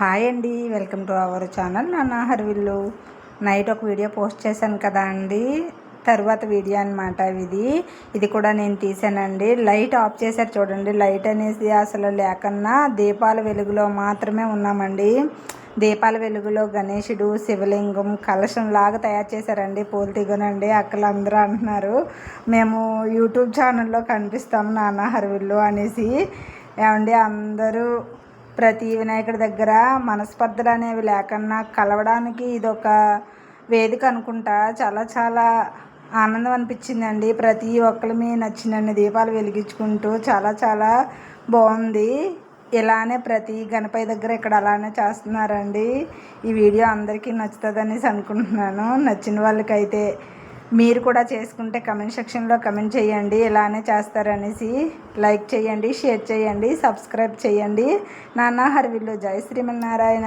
Hi అండి. Welcome to our channel నాన్న హర్విల్లు. నైట్ ఒక వీడియో పోస్ట్ చేశాను కదా అండి. తర్వాత వీడియో అనమాట ఇది. ఇది కూడా నేను తీసానండి లైట్ ఆఫ్ చేశారు చూడండి. లైట్ అనేసి అసలు లేకన్నా దీపాల వెలుగులో మాత్రమే ఉన్నామండి. దీపాల వెలుగులో గణేషుడు శివలింగం కలశం లాగా తయారు చేశారండి. పూలు తిగనండి అక్కలు అందరూ అంటున్నారు. మేము యూట్యూబ్ ఛానల్లో కనిపిస్తాం నాన్న హర్విల్లు అనేసి. ఏమండి అందరూ ప్రతి వినాయకుడి దగ్గర మనస్పర్ధలు అనేవి లేకుండా కలవడానికి ఇదొక వేదిక అనుకుంటా. చాలా చాలా ఆనందం అనిపించిందండి. ప్రతి ఒక్కరి నచ్చినన్ని దీపాలు వెలిగించుకుంటూ చాలా చాలా బాగుంది. ఇలానే ప్రతి గణపతి దగ్గర ఇక్కడ అలానే చేస్తున్నారండి. ఈ వీడియో అందరికీ నచ్చుతుందనేసి అనుకుంటున్నాను. నచ్చిన వాళ్ళకైతే మీరు కూడా చేసుకుంటే కమెంట్ సెక్షన్లో కమెంట్ చేయండి ఇలానే చేస్తారనేసి లైక్ చేయండి షేర్ చేయండి సబ్స్క్రైబ్ చేయండి. నాన్న హర్విల్లు జై శ్రీమన్నారాయణ.